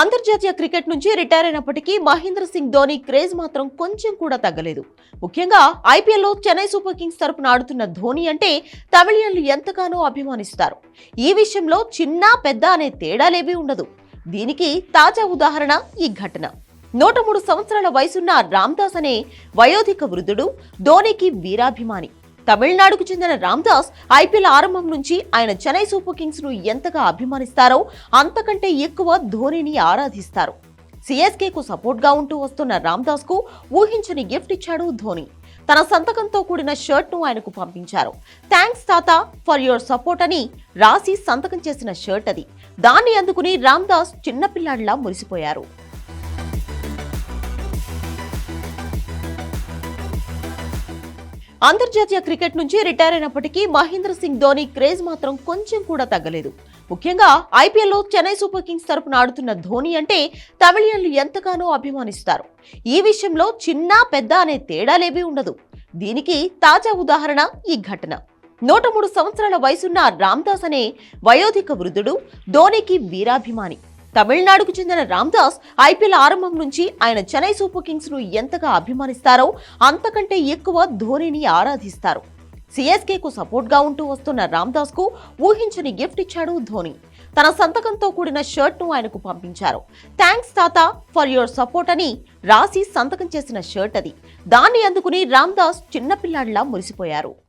అంతర్జాతీయ క్రికెట్ నుంచి రిటైర్ అయినప్పటికీ మహేంద్ర సింగ్ ధోని క్రేజ్ మాత్రం కొంచెం కూడా తగ్గలేదు. ముఖ్యంగా ఐపీఎల్లో చెన్నై సూపర్ కింగ్స్ తరపున ఆడుతున్న ధోని అంటే తమిళియన్లు ఎంతగానో అభిమానిస్తారు. ఈ విషయంలో చిన్న పెద్ద అనే తేడాలేవీ ఉండదు. దీనికి తాజా ఉదాహరణ ఈ ఘటన. నూట మూడు సంవత్సరాల వయసున్న రామ్దాస్ అనే వయోధిక వృద్ధుడు ధోనికి వీరాభిమాని. తమిళనాడుకు చెందిన రామ్దాస్ ఐపీఎల్ ఆరంభం నుంచి ఆయన చెన్నై సూపర్ కింగ్స్ను ఎంతగా అభిమానిస్తారో అంతకంటే ఎక్కువ ధోనిని ఆరాధిస్తారు. సిఎస్కేకు సపోర్ట్గా ఉంటూ వస్తున్న రామ్దాస్కు ఊహించని గిఫ్ట్ ఇచ్చాడు ధోని. తన సంతకంతో కూడిన షర్ట్ను ఆయనకు పంపించారు. థ్యాంక్స్ తాత ఫర్ యువర్ సపోర్ట్ అని రాసి సంతకం చేసిన షర్ట్ అది. దాన్ని అందుకుని రామ్దాస్ చిన్నపిల్లాడిలా మురిసిపోయారు. అంతర్జాతీయ క్రికెట్ నుంచి రిటైర్ అయినప్పటికీ మహేంద్ర సింగ్ ధోని క్రేజ్ మాత్రం కొంచెం కూడా తగ్గలేదు. ముఖ్యంగా ఐపీఎల్లో చెన్నై సూపర్ కింగ్స్ తరపున ఆడుతున్న ధోని అంటే తమిళియన్లు ఎంతగానో అభిమానిస్తారు. ఈ విషయంలో చిన్న పెద్ద అనే తేడాలేవీ ఉండదు. దీనికి తాజా ఉదాహరణ ఈ ఘటన. నూట మూడు సంవత్సరాల వయసున్న రామ్దాస్ అనే వయోధిక వృద్ధుడు ధోనికి వీరాభిమాని. తమిళనాడుకు చెందిన రామ్దాస్ ఐపీఎల్ ఆరంభం నుంచి ఆయన చెన్నై సూపర్ కింగ్స్ను ఎంతగా అభిమానిస్తారో అంతకంటే ఎక్కువ ధోనిని ఆరాధిస్తారు. సిఎస్కేకు సపోర్ట్గా ఉంటూ వస్తున్న రామ్దాస్కు ఊహించని గిఫ్ట్ ఇచ్చాడు ధోని. తన సంతకంతో కూడిన షర్ట్ను ఆయనకు పంపించారు. థ్యాంక్స్ తాత ఫర్ యువర్ సపోర్ట్ అని రాసి సంతకం చేసిన షర్ట్ అది. దాన్ని అందుకుని రామ్దాస్ చిన్నపిల్లాడిలా మురిసిపోయారు.